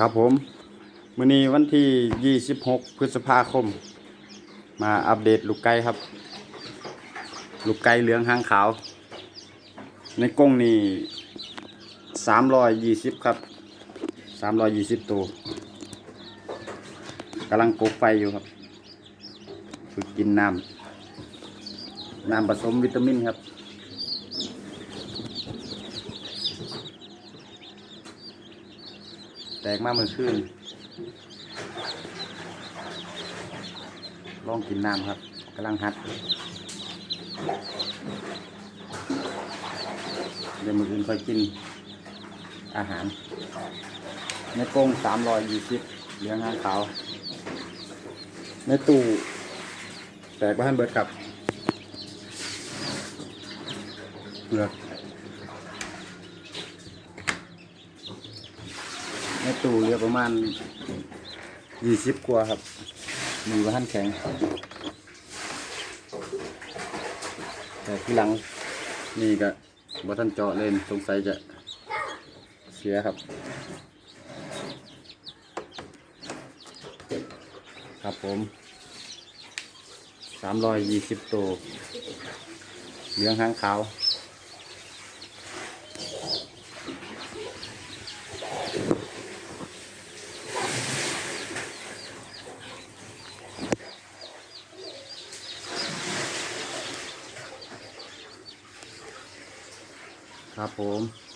ครับผมมื้อนี้วันที่ 26 พฤษภาคม มาอัปเดตลูกไก่ครับ ลูกไก่เหลืองหางขาว ในกรงนี่320 ครับ 320 ตัวกำลังกกไฟอยู่ครับ ฝึกกินน้ำ น้ำผสมวิตามินครับ แตกมากเมื่อคืนลองกินน้ำครับกำลังฮัดเดี๋ยวมืออื่นค่อยกินอาหารในกงสามรอยยี่สิบเลี้ยงห้างขาว ในตู้แตกบ้านเบิดครับเปลือก ในตู้เหลือประมาณยี่สิบกว่าครับมีว่าท่านแข็ง แต่ที่หลังนี่ก็ว่ท่านเจาะเล่นสงสัยจะเสียครับ ครับผมสามรอยยี่สิบตัวเหลืองหางขาว ครับผม